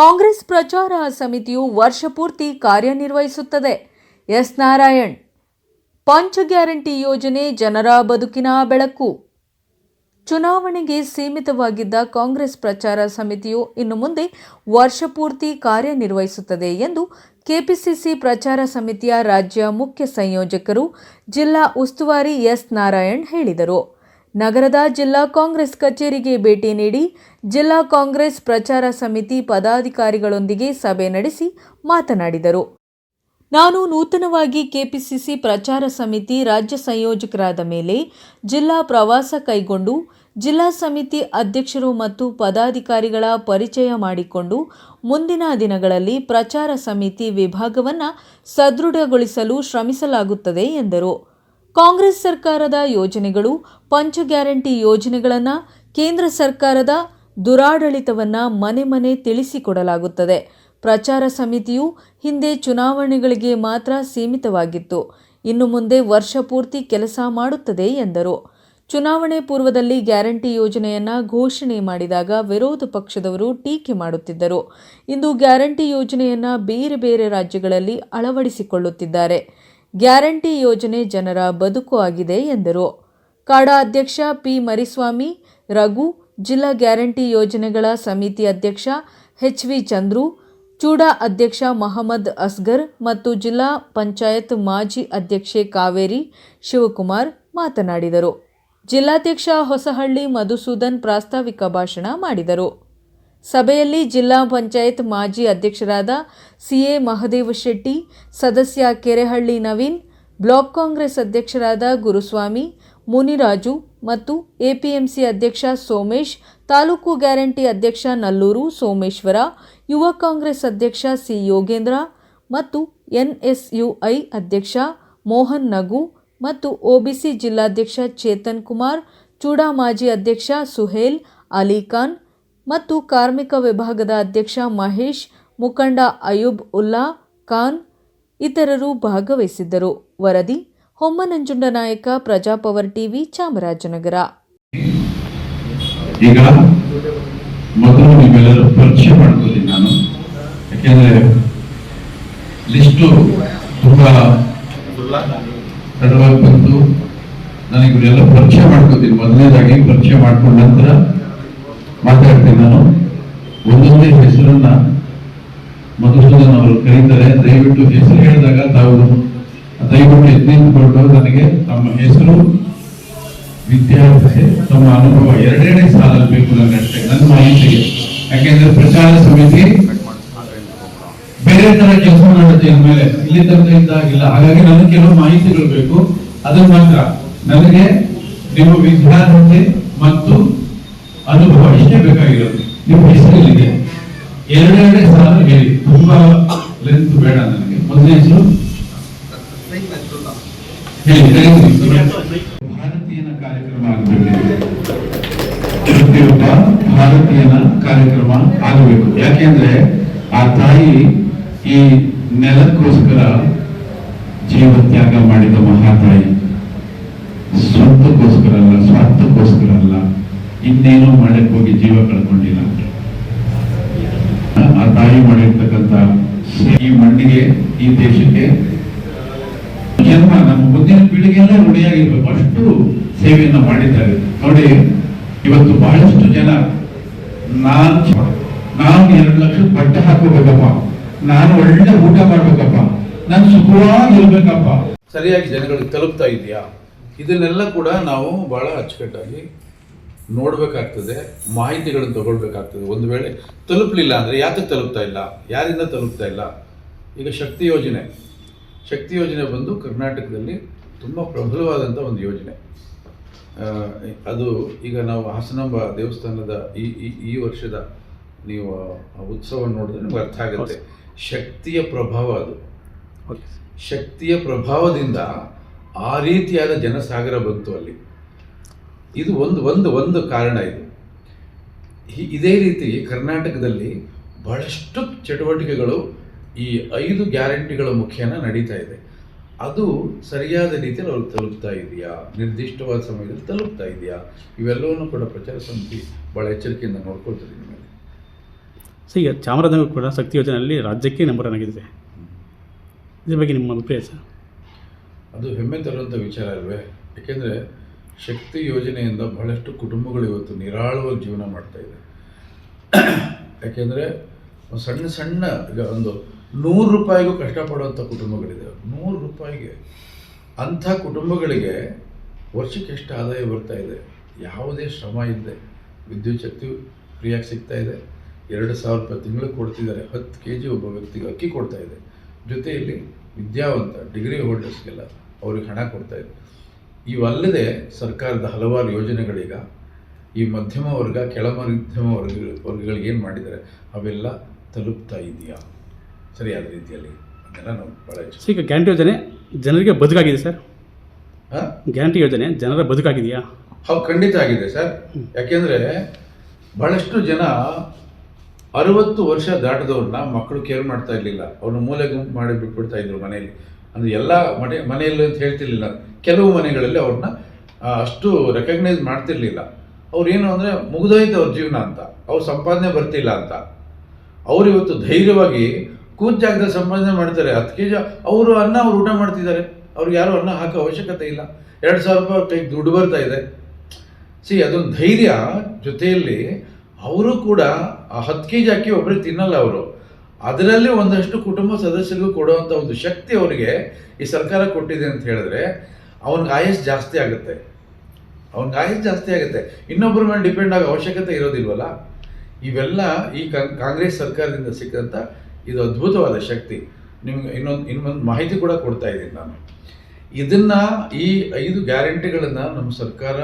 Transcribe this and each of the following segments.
ಕಾಂಗ್ರೆಸ್ ಪ್ರಚಾರ ಸಮಿತಿಯು ವರ್ಷಪೂರ್ತಿ ಕಾರ್ಯನಿರ್ವಹಿಸುತ್ತದೆ. ಎಸ್ ನಾರಾಯಣ್, ಪಂಚ ಗ್ಯಾರಂಟಿ ಯೋಜನೆ ಜನರ ಬದುಕಿನ ಬೆಳಕು. ಚುನಾವಣೆಗೆ ಸೀಮಿತವಾಗಿದ್ದ ಕಾಂಗ್ರೆಸ್ ಪ್ರಚಾರ ಸಮಿತಿಯು ಇನ್ನು ಮುಂದೆ ವರ್ಷಪೂರ್ತಿ ಕಾರ್ಯನಿರ್ವಹಿಸುತ್ತದೆ ಎಂದು ಕೆಪಿಸಿಸಿ ಪ್ರಚಾರ ಸಮಿತಿಯ ರಾಜ್ಯ ಮುಖ್ಯ ಸಂಯೋಜಕರು ಜಿಲ್ಲಾ ಉಸ್ತುವಾರಿ ಎಸ್ ನಾರಾಯಣ್ ಹೇಳಿದರು. ನಗರದ ಜಿಲ್ಲಾ ಕಾಂಗ್ರೆಸ್ ಕಚೇರಿಗೆ ಭೇಟಿ ನೀಡಿ ಜಿಲ್ಲಾ ಕಾಂಗ್ರೆಸ್ ಪ್ರಚಾರ ಸಮಿತಿ ಪದಾಧಿಕಾರಿಗಳೊಂದಿಗೆ ಸಭೆ ನಡೆಸಿ ಮಾತನಾಡಿದರು. ನಾನು ನೂತನವಾಗಿ ಕೆಪಿಸಿಸಿ ಪ್ರಚಾರ ಸಮಿತಿ ರಾಜ್ಯ ಸಂಯೋಜಕರಾದ ಮೇಲೆ ಜಿಲ್ಲಾ ಪ್ರವಾಸ ಕೈಗೊಂಡು, ಜಿಲ್ಲಾ ಸಮಿತಿ ಅಧ್ಯಕ್ಷರು ಮತ್ತು ಪದಾಧಿಕಾರಿಗಳ ಪರಿಚಯ ಮಾಡಿಕೊಂಡು ಮುಂದಿನ ದಿನಗಳಲ್ಲಿ ಪ್ರಚಾರ ಸಮಿತಿ ವಿಭಾಗವನ್ನು ಸದೃಢಗೊಳಿಸಲು ಶ್ರಮಿಸಲಾಗುತ್ತದೆ ಎಂದರು. ಕಾಂಗ್ರೆಸ್ ಸರ್ಕಾರದ ಯೋಜನೆಗಳು, ಪಂಚ ಗ್ಯಾರಂಟಿ ಯೋಜನೆಗಳನ್ನು ಕೇಂದ್ರ ಸರ್ಕಾರದ ದುರಾಡಳಿತವನ್ನು ಮನೆ ಮನೆ ತಿಳಿಸಿಕೊಡಲಾಗುತ್ತದೆ. ಪ್ರಚಾರ ಸಮಿತಿಯು ಹಿಂದೆ ಚುನಾವಣೆಗಳಿಗೆ ಮಾತ್ರ ಸೀಮಿತವಾಗಿತ್ತು. ಇನ್ನು ಮುಂದೆ ವರ್ಷ ಪೂರ್ತಿ ಕೆಲಸ ಮಾಡುತ್ತದೆ ಎಂದರು. ಚುನಾವಣೆ ಪೂರ್ವದಲ್ಲಿ ಗ್ಯಾರಂಟಿ ಯೋಜನೆಯನ್ನು ಘೋಷಣೆ ಮಾಡಿದಾಗ ವಿರೋಧ ಪಕ್ಷದವರು ಟೀಕೆ ಮಾಡುತ್ತಿದ್ದರು. ಇಂದು ಗ್ಯಾರಂಟಿ ಯೋಜನೆಯನ್ನು ಬೇರೆ ಬೇರೆ ರಾಜ್ಯಗಳಲ್ಲಿ ಅಳವಡಿಸಿಕೊಳ್ಳುತ್ತಿದ್ದಾರೆ. ಗ್ಯಾರಂಟಿ ಯೋಜನೆ ಜನರ ಬದುಕು ಆಗಿದೆ ಎಂದರು. ಕಾಡಾ ಅಧ್ಯಕ್ಷ ಪಿ ಮರಿಸ್ವಾಮಿ, ರಘು, ಜಿಲ್ಲಾ ಗ್ಯಾರಂಟಿ ಯೋಜನೆಗಳ ಸಮಿತಿ ಅಧ್ಯಕ್ಷ ಎಚ್ ವಿ ಚಂದ್ರು, ಚೂಡಾ ಅಧ್ಯಕ್ಷ ಮಹಮ್ಮದ್ ಅಸ್ಗರ್ ಮತ್ತು ಜಿಲ್ಲಾ ಪಂಚಾಯತ್ ಮಾಜಿ ಅಧ್ಯಕ್ಷೆ ಕಾವೇರಿ ಶಿವಕುಮಾರ್ ಮಾತನಾಡಿದರು. ಜಿಲ್ಲಾಧ್ಯಕ್ಷ ಹೊಸಹಳ್ಳಿ ಮಧುಸೂದನ್ ಪ್ರಾಸ್ತಾವಿಕ ಭಾಷಣ ಮಾಡಿದರು. ಸಭೆಯಲ್ಲಿ ಜಿಲ್ಲಾ ಪಂಚಾಯತ್ ಮಾಜಿ ಅಧ್ಯಕ್ಷರಾದ ಸಿಎ ಮಹದೇವ ಶೆಟ್ಟಿ, ಸದಸ್ಯ ಕೆರೆಹಳ್ಳಿ ನವೀನ್, ಬ್ಲಾಕ್ ಕಾಂಗ್ರೆಸ್ ಅಧ್ಯಕ್ಷರಾದ ಗುರುಸ್ವಾಮಿ, ಮುನಿರಾಜು ಮತ್ತು ಎಪಿಎಂಸಿ ಅಧ್ಯಕ್ಷ ಸೋಮೇಶ್, ತಾಲೂಕು ಗ್ಯಾರಂಟಿ ಅಧ್ಯಕ್ಷ ನಲ್ಲೂರು ಸೋಮೇಶ್ವರ, ಯುವ ಕಾಂಗ್ರೆಸ್ ಅಧ್ಯಕ್ಷ ಸಿ. ಯೋಗೇಂದ್ರ ಮತ್ತು ಎನ್ಎಸ್ಯುಐ ಅಧ್ಯಕ್ಷ ಮೋಹನ್ ನಗು ಮತ್ತು ಒಬಿಸಿ ಜಿಲ್ಲಾಧ್ಯಕ್ಷ ಚೇತನ್ ಕುಮಾರ್, ಚೂಡಾ ಮಾಜಿ ಅಧ್ಯಕ್ಷ ಸುಹೇಲ್ ಅಲಿಖಾನ್ ಮತ್ತು ಕಾರ್ಮಿಕ ವಿಭಾಗದ ಅಧ್ಯಕ್ಷ ಮಹೇಶ್, ಮುಖಂಡ ಅಯೂಬ್ ಉಲ್ಲಾ, ಖಾನ್ ಇತರರು ಭಾಗವಹಿಸಿದ್ದರು. ವರದಿ, ಹೊಮ್ಮನಂಜುಂಡ ನಾಯಕ ಪ್ರಜಾಪವರ್ ಟಿವಿ, ಚಾಮರಾಜನಗರ. ಈಗ ಮೊದಲು ನಿಮ್ಮೆಲ್ಲರೂ ಪರಿಚಯ ಮಾಡ್ಕೊತೀನಿ ನಾನು. ಯಾಕೆಂದ್ರೆ ಲಿಸ್ಟು ತುಂಬ ತಡವಾಗಿ ಬಂತು ನನಗೆ ಇವರೆಲ್ಲ ಪರಿಚಯ ಮಾಡ್ಕೋತೀನಿ. ಮೊದಲನೇದಾಗಿ ಪರಿಚಯ ಮಾಡ್ಕೊಂಡ ನಂತರ ಮಾತಾಡ್ತೀನಿ ನಾನು. ಒಂದೊಂದೇ ಹೆಸರನ್ನ ಮಧುಸೂದನ್ ಅವರು ಕರೀತಾರೆ. ದಯವಿಟ್ಟು ಹೆಸರು ಹೇಳಿದಾಗ ತಾವು ದಯವಿಟ್ಟು ಎತ್ತಿಕೊಂಡು ನನಗೆ ತಮ್ಮ ಹೆಸರು ವಿದ್ಯಾರ್ಥಿ ತಮ್ಮ ಅನುಭವ ಎರಡೆರಡೇ ಸಾಲ ಬೇಕು ನನಗೆ ಅಷ್ಟೇ ನನ್ನ ಮಾಹಿತಿಗೆ. ಯಾಕೆಂದ್ರೆ ಪ್ರಚಾರ ಸಮಿತಿ ಬೇರೆ ತರ ಕೆಲಸ ಮಾಡುತ್ತೆ ಮೇಲೆ ಇಲ್ಲಿ ತನಕ ಇದ್ದಾಗಿಲ್ಲ. ಹಾಗಾಗಿ ನನಗೆ ಕೆಲವು ಮಾಹಿತಿಗಳು ಬೇಕು. ಅದು ಮಾತ್ರ ನನಗೆ ನಿಮ್ಮ ವಿದ್ಯಾರ್ಥಿ ಮತ್ತು ಅನುಭವ. ಇಷ್ಟೇ ಬೇಕಾಗಿರೋದು ನಿಮ್ಮ ಹೆಸರಲ್ಲಿದೆ. ಎರಡೆರಡೇ ಸಾಲ ಹೇಳಿ. ತುಂಬಾ ಲೆಂತ್ ಬೇಡ ನನಗೆ. ಮೊದಲನೇ ಹೆಸರು. ಭಾರತೀಯನ ಕಾರ್ಯಕ್ರಮ ಆಗಬೇಕು. ಪ್ರತಿಯೊಬ್ಬ ಭಾರತೀಯನ ಕಾರ್ಯಕ್ರಮ ಆಗಬೇಕು. ಯಾಕೆಂದ್ರೆ ಆ ತಾಯಿ ಈ ನೆಲಕ್ಕೋಸ್ಕರ ಜೀವ ತ್ಯಾಗ ಮಾಡಿದ ಮಹಾತಾಯಿ. ಸ್ವಂತಕ್ಕೋಸ್ಕರ ಅಲ್ಲ, ಸ್ವಾರ್ಥಕ್ಕೋಸ್ಕರ ಅಲ್ಲ. ಇನ್ನೇನೋ ಮಾಡಕ್ ಹೋಗಿ ಜೀವ ಕಳ್ಕೊಂಡಿಲ್ಲ ಆ ತಾಯಿ ಮಾಡಿರ್ತಕ್ಕಂಥ ಈ ಮಣ್ಣಿಗೆ, ಈ ದೇಶಕ್ಕೆ ಜನ್ಮ, ನಮ್ಮ ಮುಂದಿನ ಪೀಳಿಗೆಲ್ಲ ಋಣಿಯಾಗಿರ್ಬೇಕು ಅಷ್ಟು ಸೇವೆಯನ್ನ ಮಾಡಿದ್ದಾರೆ. ನೋಡಿ, ಇವತ್ತು ಬಹಳಷ್ಟು ಜನ ನಾನು ನಾನು ಎರಡು ಲಕ್ಷ ಬಟ್ಟೆ ಹಾಕೋಬೇಕಪ್ಪ. ನಾನು ಒಳ್ಳೆ ಊಟ ಮಾಡ್ಬೇಕಪ್ಪ. ನಾನು ಸುಖವಾಗಿ ಇರ್ಬೇಕಪ್ಪ. ಸರಿಯಾಗಿ ಜನಗಳಿಗೆ ತಲುಪ್ತಾ ಇದೆಯಾ? ಇದನ್ನೆಲ್ಲ ಕೂಡ ನಾವು ಬಹಳ ಅಚ್ಚುಕಟ್ಟಾಗಿ ನೋಡಬೇಕಾಗ್ತದೆ ಮಾಹಿತಿಗಳನ್ನು ತಗೊಳ್ಬೇಕಾಗ್ತದೆ. ಒಂದು ವೇಳೆ ತಲುಪಲಿಲ್ಲ ಅಂದರೆ ಯಾಕೆ ತಲುಪ್ತಾ ಇಲ್ಲ? ಯಾರಿಂದ ತಲುಪ್ತಾ ಇಲ್ಲ? ಈಗ ಶಕ್ತಿ ಯೋಜನೆ. ಶಕ್ತಿ ಯೋಜನೆ ಬಂದು ಕರ್ನಾಟಕದಲ್ಲಿ ತುಂಬ ಪ್ರಬಲವಾದಂಥ ಒಂದು ಯೋಜನೆ. ಅದು ಈಗ ನಾವು ಹಾಸನಾಂಬ ದೇವಸ್ಥಾನದ ಈ ಈ- ವರ್ಷದ ನೀವು ಉತ್ಸವ ನೋಡಿದ್ರೆ ನಿಮ್ಗೆ ಅರ್ಥ ಆಗುತ್ತೆ. ಶಕ್ತಿಯ ಪ್ರಭಾವ ಅದು. ಶಕ್ತಿಯ ಪ್ರಭಾವದಿಂದ ಆ ರೀತಿಯಾದ ಜನಸಾಗರ ಬಂತು ಅಲ್ಲಿ. ಇದು ಒಂದು ಒಂದು ಒಂದು ಕಾರಣ ಇದು. ಇದೇ ರೀತಿ ಕರ್ನಾಟಕದಲ್ಲಿ ಬಹಳಷ್ಟು ಚಟುವಟಿಕೆಗಳು ಈ ಐದು ಗ್ಯಾರಂಟಿಗಳ ಮುಖೇನ ನಡೀತಾ ಇದೆ. ಅದು ಸರಿಯಾದ ರೀತಿಯಲ್ಲಿ ಅವ್ರಿಗೆ ತಲುಪ್ತಾ ಇದೆಯಾ? ನಿರ್ದಿಷ್ಟವಾದ ಸಮಯದಲ್ಲಿ ತಲುಪ್ತಾ ಇದೆಯಾ? ಇವೆಲ್ಲವನ್ನೂ ಕೂಡ ಪ್ರಚಾರ ಸಮಿತಿ ಭಾಳ ಎಚ್ಚರಿಕೆಯಿಂದ ನೋಡ್ಕೊಳ್ತದೆ ನಿಮಗೆ ಸೊ ಈಗ ಚಾಮರಾಜನಗರ ಕೂಡ ಶಕ್ತಿ ಯೋಜನೆಯಲ್ಲಿ ರಾಜ್ಯಕ್ಕೆ ನಂಬರ್ ಒನ್ ಆಗಿದೆ. ಇದ್ರ ಬಗ್ಗೆ ನಿಮ್ಮ ಅಭಿಪ್ರಾಯ ಸರ್? ಅದು ಹೆಮ್ಮೆ ತರುವಂಥ ವಿಚಾರ ಅಲ್ವೇ? ಯಾಕೆಂದರೆ ಶಕ್ತಿ ಯೋಜನೆಯಿಂದ ಬಹಳಷ್ಟು ಕುಟುಂಬಗಳು ಇವತ್ತು ನಿರಾಳವಾಗಿ ಜೀವನ ಮಾಡ್ತಾ ಇದೆ. ಯಾಕೆಂದರೆ ಸಣ್ಣ ಸಣ್ಣ ಈಗ ಒಂದು ನೂರು ರೂಪಾಯಿಗೂ ಕಷ್ಟಪಡುವಂಥ ಕುಟುಂಬಗಳಿದೆ. ನೂರು ರೂಪಾಯಿಗೆ ಅಂಥ ಕುಟುಂಬಗಳಿಗೆ ವರ್ಷಕ್ಕೆ ಎಷ್ಟು ಆದಾಯ ಬರ್ತಾ ಇದೆ? ಯಾವುದೇ ಶ್ರಮ ಇಲ್ಲದೆ ವಿದ್ಯುತ್ ಶಕ್ತಿ ಫ್ರೀಯಾಗಿ ಸಿಗ್ತಾ ಇದೆ. ಎರಡು ಸಾವಿರ ರೂಪಾಯಿ ತಿಂಗಳು ಕೊಡ್ತಿದ್ದಾರೆ. ಹತ್ತು ಕೆ ಜಿ ಒಬ್ಬ ವ್ಯಕ್ತಿಗೆ ಅಕ್ಕಿ ಕೊಡ್ತಾ ಇದೆ. ಜೊತೆಯಲ್ಲಿ ವಿದ್ಯಾವಂತ, ಡಿಗ್ರಿ ಹೋಲ್ಡರ್ಸ್ಗೆಲ್ಲ ಅವ್ರಿಗೆ ಹಣ ಕೊಡ್ತಾ ಇದೆ. ಇವಲ್ಲದೆ ಸರ್ಕಾರದ ಹಲವಾರು ಯೋಜನೆಗಳೀಗ ಈ ಮಧ್ಯಮ ವರ್ಗ ಕೆಳ ಮಧ್ಯಮ ವರ್ಗ ವರ್ಗಗಳಿಗೆ ಏನು ಮಾಡಿದ್ದಾರೆ? ಅವೆಲ್ಲ ತಲುಪ್ತಾ ಇದೆಯಾ? ಸರಿಯಾದ ರೀತಿಯಲ್ಲಿ ಅದೆಲ್ಲ ನಾವು ಭಾಳ ಹೆಚ್ಚು ಈಗ ಗ್ಯಾರಂಟಿ ಯೋಜನೆ ಜನರಿಗೆ ಬದುಕಾಗಿದೆ ಸರ್. ಹಾಂ? ಗ್ಯಾರಂಟಿ ಯೋಜನೆ ಜನರ ಬದುಕಾಗಿದೆಯಾ? ಹೌದು ಖಂಡಿತ ಆಗಿದೆ ಸರ್. ಯಾಕೆಂದರೆ ಭಾಳಷ್ಟು ಜನ ಅರವತ್ತು ವರ್ಷ ದಾಟದವ್ರನ್ನ ಮಕ್ಕಳು ಕೇರ್ ಮಾಡ್ತಾ ಇರಲಿಲ್ಲ. ಅವ್ರನ್ನ ಮೂಲೆ ಗುಂಪು ಮಾಡಿ ಬಿಟ್ಬಿಡ್ತಾ ಇದ್ರು ಮನೆಯಲ್ಲಿ. ಅಂದರೆ ಎಲ್ಲ ಮನೆ ಮನೆಯಲ್ಲಿ ಅಂತ ಹೇಳ್ತಿರ್ಲಿಲ್ಲ. ಕೆಲವು ಮನೆಗಳಲ್ಲಿ ಅವ್ರನ್ನ ಅಷ್ಟು ರೆಕಗ್ನೈಸ್ ಮಾಡ್ತಿರ್ಲಿಲ್ಲ. ಅವ್ರು ಏನು ಅಂದರೆ, ಮುಗಿದೋಯ್ತು ಅವ್ರ ಜೀವನ ಅಂತ. ಅವ್ರ ಸಂಪಾದನೆ ಬರ್ತಿಲ್ಲ ಅಂತ. ಅವ್ರು ಇವತ್ತು ಧೈರ್ಯವಾಗಿ ಕೂತ್ ಜಾಗದಲ್ಲಿ ಸಂಪಾದನೆ ಮಾಡ್ತಾರೆ. ಹತ್ತು ಕೆ ಜಿ ಅವರು ಅನ್ನ ಅವ್ರು ಊಟ ಮಾಡ್ತಿದ್ದಾರೆ. ಅವ್ರಿಗೆ ಯಾರು ಅನ್ನ ಹಾಕೋ ಅವಶ್ಯಕತೆ ಇಲ್ಲ. ಎರಡು ಸಾವಿರ ರೂಪಾಯಿ ಕೈಗೆ ದುಡ್ಡು ಬರ್ತಾ ಇದೆ. ಸಿ, ಅದೊಂದು ಧೈರ್ಯ ಜೊತೆಯಲ್ಲಿ ಅವರು ಕೂಡ ಆ ಹತ್ತು ಕೆ ಜಿ ಅಕ್ಕಿ ಒಬ್ಬರೇ ತಿನ್ನಲ್ಲ ಅವರು. ಅದರಲ್ಲಿ ಒಂದಷ್ಟು ಕುಟುಂಬ ಸದಸ್ಯರಿಗೂ ಕೊಡುವಂಥ ಒಂದು ಶಕ್ತಿ ಅವರಿಗೆ ಈ ಸರ್ಕಾರ ಕೊಟ್ಟಿದೆ ಅಂತ ಹೇಳಿದ್ರೆ ಅವನಿಗೆ ಆಯಸ್ ಜಾಸ್ತಿ ಆಗುತ್ತೆ. ಅವನ ಆಯಸ್ ಜಾಸ್ತಿ ಆಗುತ್ತೆ. ಇನ್ನೊಬ್ಬರ ಮೇಲೆ ಡಿಪೆಂಡ್ ಆಗೋ ಅವಶ್ಯಕತೆ ಇರೋದಿಲ್ವಲ್ಲ? ಇವೆಲ್ಲ ಈ ಕಾಂಗ್ರೆಸ್ ಸರ್ಕಾರದಿಂದ ಸಿಕ್ಕಂಥ ಇದು ಅದ್ಭುತವಾದ ಶಕ್ತಿ. ನಿಮ್ಗೆ ಇನ್ನೊಂದು ಇನ್ನೊಂದು ಮಾಹಿತಿ ಕೂಡ ಕೊಡ್ತಾ ಇದ್ದೀನಿ ನಾನು. ಇದನ್ನು ಈ ಐದು ಗ್ಯಾರಂಟಿಗಳನ್ನು ನಮ್ಮ ಸರ್ಕಾರ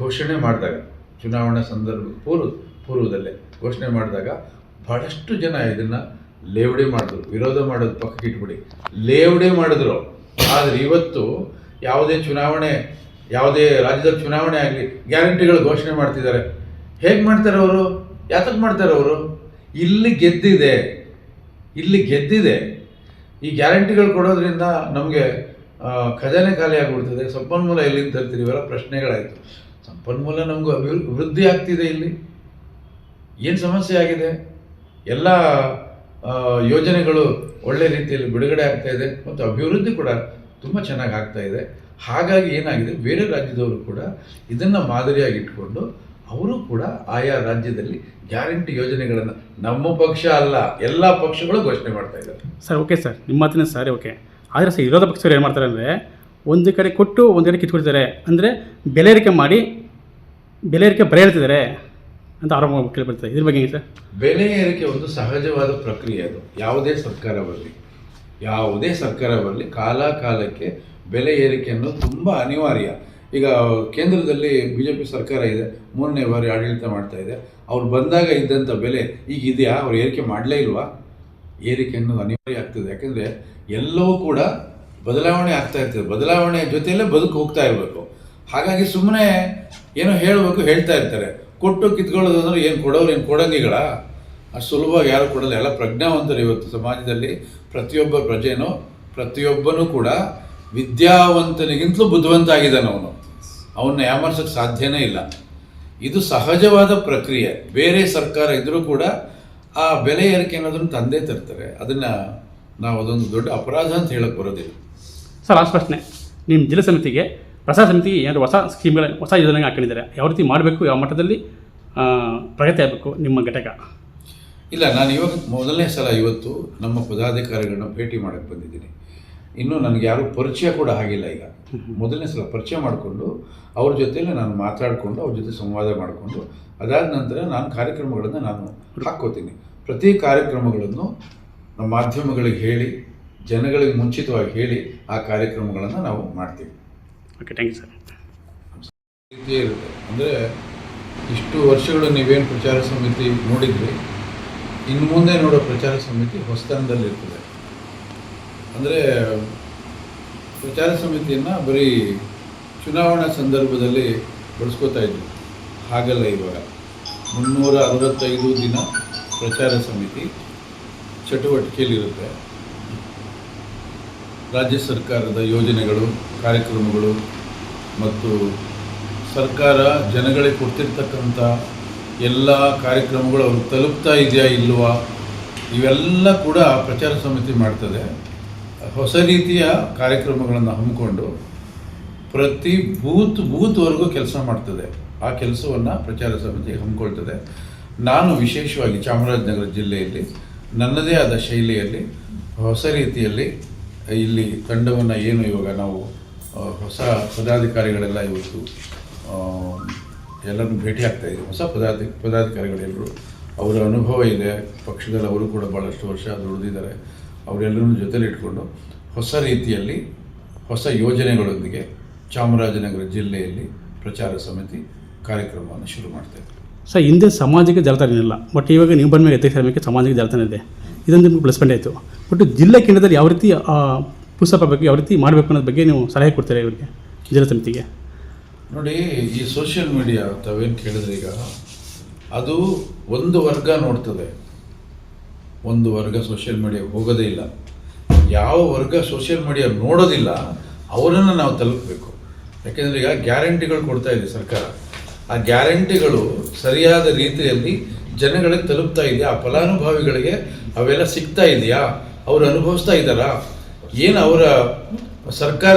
ಘೋಷಣೆ ಮಾಡಿದಾಗ, ಚುನಾವಣಾ ಸಂದರ್ಭ ಪೂರ್ವ, ಪೂರ್ವದಲ್ಲೇ ಘೋಷಣೆ ಮಾಡಿದಾಗ ಬಹಳಷ್ಟು ಜನ ಇದನ್ನ ಲೇವಡಿ ಮಾಡಿದ್ರು. ವಿರೋಧ ಮಾಡೋದು ಪಕ್ಕಕ್ಕೆ ಇಟ್ಬಿಡಿ ಲೇವಡಿ ಮಾಡಿದ್ರು. ಆದರೆ ಇವತ್ತು ಯಾವುದೇ ಚುನಾವಣೆ, ಯಾವುದೇ ರಾಜ್ಯದ ಚುನಾವಣೆ ಆಗಲಿ, ಗ್ಯಾರಂಟಿಗಳು ಘೋಷಣೆ ಮಾಡ್ತಿದ್ದಾರೆ. ಹೇಗೆ ಮಾಡ್ತಾರೆ ಅವರು? ಯಾತಕ್ಕೆ ಮಾಡ್ತಾರೆ ಅವರು? ಇಲ್ಲಿ ಗೆದ್ದಿದೆ. ಇಲ್ಲಿ ಗೆದ್ದಿದೆ. ಈ ಗ್ಯಾರಂಟಿಗಳು ಕೊಡೋದ್ರಿಂದ ನಮಗೆ ಖಜಾನೆ ಖಾಲಿ ಆಗಿಬಿಡ್ತದೆ. ಸಂಪನ್ಮೂಲ ಎಲ್ಲಿಂದ ತರ್ತೀರಿ ಇವೆಲ್ಲ ಪ್ರಶ್ನೆಗಳಾಯಿತು. ಸಂಪನ್ಮೂಲ ನಮಗೂ ಅಭಿವೃದ್ಧಿ ಆಗ್ತಿದೆ ಇಲ್ಲಿ. ಏನು ಸಮಸ್ಯೆ ಆಗಿದೆ? ಎಲ್ಲ ಯೋಜನೆಗಳು ಒಳ್ಳೆ ರೀತಿಯಲ್ಲಿ ಬಿಡುಗಡೆ ಆಗ್ತಾ ಇದೆ ಮತ್ತು ಅಭಿವೃದ್ಧಿ ಕೂಡ ತುಂಬ ಚೆನ್ನಾಗಿ ಆಗ್ತಾ ಇದೆ. ಹಾಗಾಗಿ ಏನಾಗಿದೆ ಬೇರೆ ರಾಜ್ಯದವರು ಕೂಡ ಇದನ್ನು ಮಾದರಿಯಾಗಿ ಇಟ್ಕೊಂಡು ಅವರು ಕೂಡ ಆಯಾ ರಾಜ್ಯದಲ್ಲಿ ಗ್ಯಾರಂಟಿ ಯೋಜನೆಗಳನ್ನು ನಮ್ಮ ಪಕ್ಷ ಅಲ್ಲ ಎಲ್ಲ ಪಕ್ಷಗಳು ಘೋಷಣೆ ಮಾಡ್ತಾ ಇದ್ದಾರೆ. Sir okay sir. ನಿಮ್ಮ ಮಾತಿನ ಸರಿ ಓಕೆ. ಆದರೆ ಸರ್ ವಿರೋಧ ಪಕ್ಷದವ್ರು ಏನು ಮಾಡ್ತಾರೆ ಅಂದರೆ ಒಂದು ಕಡೆ ಕೊಟ್ಟು ಒಂದು ಕಡೆ ಕಿತ್ಕೊಳ್ತಾರೆ. ಅಂದರೆ ಬೆಲೆ ಏರಿಕೆ ಮಾಡಿ ಬೆಲೆ ಏರಿಕೆ ಬರೆ ಹೇಳ್ತಿದ್ದಾರೆ ಅಂತ ಆರೋಪ ಕೇಳಿಬರ್ತದೆ ಇದ್ರ ಬಗ್ಗೆ ಸರ್? ಬೆಲೆ ಏರಿಕೆ ಒಂದು ಸಹಜವಾದ ಪ್ರಕ್ರಿಯೆ ಅದು. ಯಾವುದೇ ಸರ್ಕಾರ ಬರಲಿ ಯಾವುದೇ ಸರ್ಕಾರ ಬರಲಿ ಕಾಲ ಕಾಲಕ್ಕೆ ಬೆಲೆ ಏರಿಕೆ ಅನ್ನೋದು ತುಂಬ ಅನಿವಾರ್ಯ. ಈಗ ಕೇಂದ್ರದಲ್ಲಿ ಬಿ ಜೆ ಪಿ ಸರ್ಕಾರ ಇದೆ, ಮೂರನೇ ಬಾರಿ ಆಡಳಿತ ಮಾಡ್ತಾ ಇದೆ. ಅವ್ರು ಬಂದಾಗ ಇದ್ದಂಥ ಬೆಲೆ ಈಗ ಇದೆಯಾ? ಅವ್ರು ಏರಿಕೆ ಮಾಡಲೇ ಇಲ್ವಾ? ಏರಿಕೆ ಅನ್ನೋದು ಅನಿವಾರ್ಯ ಆಗ್ತದೆ. ಯಾಕೆಂದರೆ ಎಲ್ಲವೂ ಕೂಡ ಬದಲಾವಣೆ ಆಗ್ತಾ ಇರ್ತದೆ. ಬದಲಾವಣೆ ಜೊತೆಯಲ್ಲೇ ಬದುಕು ಹೋಗ್ತಾ ಇರಬೇಕು. ಹಾಗಾಗಿ ಸುಮ್ಮನೆ ಏನೋ ಹೇಳಬೇಕು, ಹೇಳ್ತಾ ಇರ್ತಾರೆ. ಕೊಟ್ಟು ಕಿತ್ಕೊಳ್ಳೋದು ಅಂದ್ರೆ ಏನು ಕೊಡೋರು, ಏನು ಕೊಡಂಗಿಗಳ? ಅಷ್ಟು ಸುಲಭವಾಗಿ ಯಾರು ಕೊಡಲ್ಲ. ಎಲ್ಲ ಪ್ರಜ್ಞಾವಂತರು ಇವತ್ತು ಸಮಾಜದಲ್ಲಿ ಪ್ರತಿಯೊಬ್ಬ ಪ್ರಜೆನೂ, ಪ್ರತಿಯೊಬ್ಬನೂ ಕೂಡ ವಿದ್ಯಾವಂತನಿಗಿಂತಲೂ ಬುದ್ಧಿವಂತ ಆಗಿದ್ದಾನೆ ಅವನು. ಅವನ್ನ ಯಾಮರ್ಸಕ್ಕೆ ಸಾಧ್ಯನೇ ಇಲ್ಲ. ಇದು ಸಹಜವಾದ ಪ್ರಕ್ರಿಯೆ. ಬೇರೆ ಸರ್ಕಾರ ಇದ್ರೂ ಕೂಡ ಆ ಬೆಲೆ ಏರಿಕೆ ಅನ್ನೋದನ್ನು ತಂದೆ ತರ್ತಾರೆ. ಅದನ್ನು ನಾವು ಅದೊಂದು ದೊಡ್ಡ ಅಪರಾಧ ಅಂತ ಹೇಳಕ್ಕೆ ಬರೋದಿಲ್ಲ. ಸರ್ ಆ ಪ್ರಶ್ನೆ. ನಿಮ್ಮ ಜಿಲ್ಲಾ ಸಮಿತಿಗೆ ಪ್ರಸಾದ ಸಮಿತಿ ಏನಾದ್ರು ಹೊಸ ಸ್ಕೀಮ್ಗಳ, ಹೊಸ ಯೋಜನೆ ಹಾಕೊಂಡಿದ್ದಾರೆ. ಯಾವ ರೀತಿ ಮಾಡಬೇಕು, ಯಾವ ಮಟ್ಟದಲ್ಲಿ ಪ್ರಗತಿ ಆಗಬೇಕು ನಿಮ್ಮ ಘಟಕ? ಇಲ್ಲ ನಾನು ಇವಾಗ ಮೊದಲನೇ ಸಲ ಇವತ್ತು ನಮ್ಮ ಪದಾಧಿಕಾರಿಗಳನ್ನ ಭೇಟಿ ಮಾಡಕ್ಕೆ ಬಂದಿದ್ದೀನಿ. ಇನ್ನೂ ನನಗೆ ಯಾರೂ ಪರಿಚಯ ಕೂಡ ಆಗಿಲ್ಲ ಈಗ. ಮೊದಲನೇ ಸಲ ಪರಿಚಯ ಮಾಡಿಕೊಂಡು ಅವ್ರ ಜೊತೆಯಲ್ಲಿ ನಾನು ಮಾತಾಡಿಕೊಂಡು ಅವ್ರ ಜೊತೆ ಸಂವಾದ ಮಾಡಿಕೊಂಡು ಅದಾದ ನಂತರ ನಾನು ಕಾರ್ಯಕ್ರಮಗಳನ್ನು ನಾನು ಹಾಕ್ಕೋತೀನಿ. ಪ್ರತಿ ಕಾರ್ಯಕ್ರಮಗಳನ್ನು ನಮ್ಮ ಮಾಧ್ಯಮಗಳಿಗೆ ಹೇಳಿ ಜನಗಳಿಗೆ ಮುಂಚಿತವಾಗಿ ಹೇಳಿ ಆ ಕಾರ್ಯಕ್ರಮಗಳನ್ನು ನಾವು ಮಾಡ್ತೀವಿ. ಓಕೆ ಥ್ಯಾಂಕ್ ಯು ಸರ್ ಇರುತ್ತೆ. ಅಂದರೆ ಇಷ್ಟು ವರ್ಷಗಳು ನೀವೇನು ಪ್ರಚಾರ ಸಮಿತಿ ನೋಡಿದ್ರಿ ಇನ್ನು ಮುಂದೆ ನೋಡೋ ಪ್ರಚಾರ ಸಮಿತಿ ಹೊಸತನದಲ್ಲಿರ್ತದೆ ಅಂದರೆ ಪ್ರಚಾರ ಸಮಿತಿಯನ್ನು ಬರೀ ಚುನಾವಣಾ ಸಂದರ್ಭದಲ್ಲಿ ಬಳಸ್ಕೋತಾ ಇದ್ದರು ಹಾಗಲ್ಲ ಇವಾಗ. ಮುನ್ನೂರ ಅರವತ್ತೈದು ದಿನ ಪ್ರಚಾರ ಸಮಿತಿ ಚಟುವಟಿಕೆಯಲ್ಲಿರುತ್ತೆ. ರಾಜ್ಯ ಸರ್ಕಾರದ ಯೋಜನೆಗಳು, ಕಾರ್ಯಕ್ರಮಗಳು ಮತ್ತು ಸರ್ಕಾರ ಜನಗಳಿಗೆ ಕೊಡ್ತಿರ್ತಕ್ಕಂಥ ಎಲ್ಲ ಕಾರ್ಯಕ್ರಮಗಳು ಅವ್ರಿಗೆ ತಲುಪ್ತಾ ಇದೆಯಾ ಇಲ್ವಾ? ಇವೆಲ್ಲ ಕೂಡ ಪ್ರಚಾರ ಸಮಿತಿ ಮಾಡ್ತದೆ. ಹೊಸ ರೀತಿಯ ಕಾರ್ಯಕ್ರಮಗಳನ್ನು ಹಮ್ಮಿಕೊಂಡು ಪ್ರತಿ ಬೂತ್, ಬೂತ್ವರೆಗೂ ಕೆಲಸ ಮಾಡ್ತದೆ. ಆ ಕೆಲಸವನ್ನು ಪ್ರಚಾರ ಸಮಿತಿ ಹಮ್ಮಿಕೊಳ್ತದೆ. ನಾನು ವಿಶೇಷವಾಗಿ ಚಾಮರಾಜನಗರ ಜಿಲ್ಲೆಯಲ್ಲಿ, ನನ್ನದೇ ಆದ ಶೈಲಿಯಲ್ಲಿ, ಹೊಸ ರೀತಿಯಲ್ಲಿ ಇಲ್ಲಿ ತಂಡವನ್ನು ಏನು ಇವಾಗ ನಾವು ಹೊಸ ಪದಾಧಿಕಾರಿಗಳೆಲ್ಲ ಇವತ್ತು ಎಲ್ಲರನ್ನು ಭೇಟಿ ಆಗ್ತಾ ಇದ್ದೀವಿ. ಹೊಸ ಪದಾಧಿ ಪದಾಧಿಕಾರಿಗಳೆಲ್ಲರೂ ಅವರ ಅನುಭವ ಇದೆ. ಪಕ್ಷದಲ್ಲಿ ಅವರು ಕೂಡ ಭಾಳಷ್ಟು ವರ್ಷ ದುಡಿದಿದ್ದಾರೆ. ಅವರೆಲ್ಲರನ್ನು ಜೊತೆಲಿ ಇಟ್ಕೊಂಡು ಹೊಸ ರೀತಿಯಲ್ಲಿ ಹೊಸ ಯೋಜನೆಗಳೊಂದಿಗೆ ಚಾಮರಾಜನಗರ ಜಿಲ್ಲೆಯಲ್ಲಿ ಪ್ರಚಾರ ಸಮಿತಿ ಕಾರ್ಯಕ್ರಮವನ್ನು ಶುರು ಮಾಡ್ತೇವೆ ಸರ್, ಹಿಂದೆ ಸಾಮಾಜಿಕ ಜಾಲತಾಣ ಇಲ್ಲ ಬಟ್ ಇವಾಗ ನೀವು ಬಂದ ಮೇಲೆ ಅಧ್ಯಕ್ಷರ ಸಮಯಕ್ಕೆ ಸಾಮಾಜಿಕ ಜಾಲತಾಣ ಇದೆ. ಇದೊಂದು ನಿಮ್ಗೆ ಪ್ಲಸ್ ಪಾಯಿಂಟ್ ಆಯಿತು. ಬಟ್ ಜಿಲ್ಲಾ ಕೇಂದ್ರದಲ್ಲಿ ಯಾವ ರೀತಿ ಪುಸ್ತಕ ಬಗ್ಗೆ ಯಾವ ರೀತಿ ಮಾಡಬೇಕು ಅನ್ನೋದ್ರ ಬಗ್ಗೆ ನೀವು ಸಲಹೆ ಕೊಡ್ತೀರಾ ಇವರಿಗೆ, ಜಿಲ್ಲಾ ಸಮಿತಿಗೆ? ನೋಡಿ, ಈ ಸೋಷಿಯಲ್ ಮೀಡಿಯಾ ತಾವೇನು ಕೇಳಿದ್ರೆ ಈಗ? ಅದು ಒಂದು ವರ್ಗ ನೋಡ್ತದೆ. ಒಂದು ವರ್ಗ ಸೋಷಿಯಲ್ ಮೀಡಿಯಾ ಹೋಗೋದೇ ಇಲ್ಲ. ಯಾವ ವರ್ಗ ಸೋಷಿಯಲ್ ಮೀಡಿಯಾ ನೋಡೋದಿಲ್ಲ, ಅವರನ್ನು ನಾವು ತಲುಪಬೇಕು. ಯಾಕೆಂದರೆ ಈಗ ಗ್ಯಾರಂಟಿಗಳು ಕೊಡ್ತಾ ಇದೆ ಸರ್ಕಾರ. ಆ ಗ್ಯಾರಂಟಿಗಳು ಸರಿಯಾದ ರೀತಿಯಲ್ಲಿ ಜನಗಳಿಗೆ ತಲುಪ್ತಾ ಇದೆಯಾ? ಆ ಫಲಾನುಭವಿಗಳಿಗೆ ಅವೆಲ್ಲ ಸಿಗ್ತಾ ಇದೆಯಾ? ಅವರು ಅನುಭವಿಸ್ತಾ ಇದ್ದಾರಾ? ಏನು ಅವರ ಸರ್ಕಾರ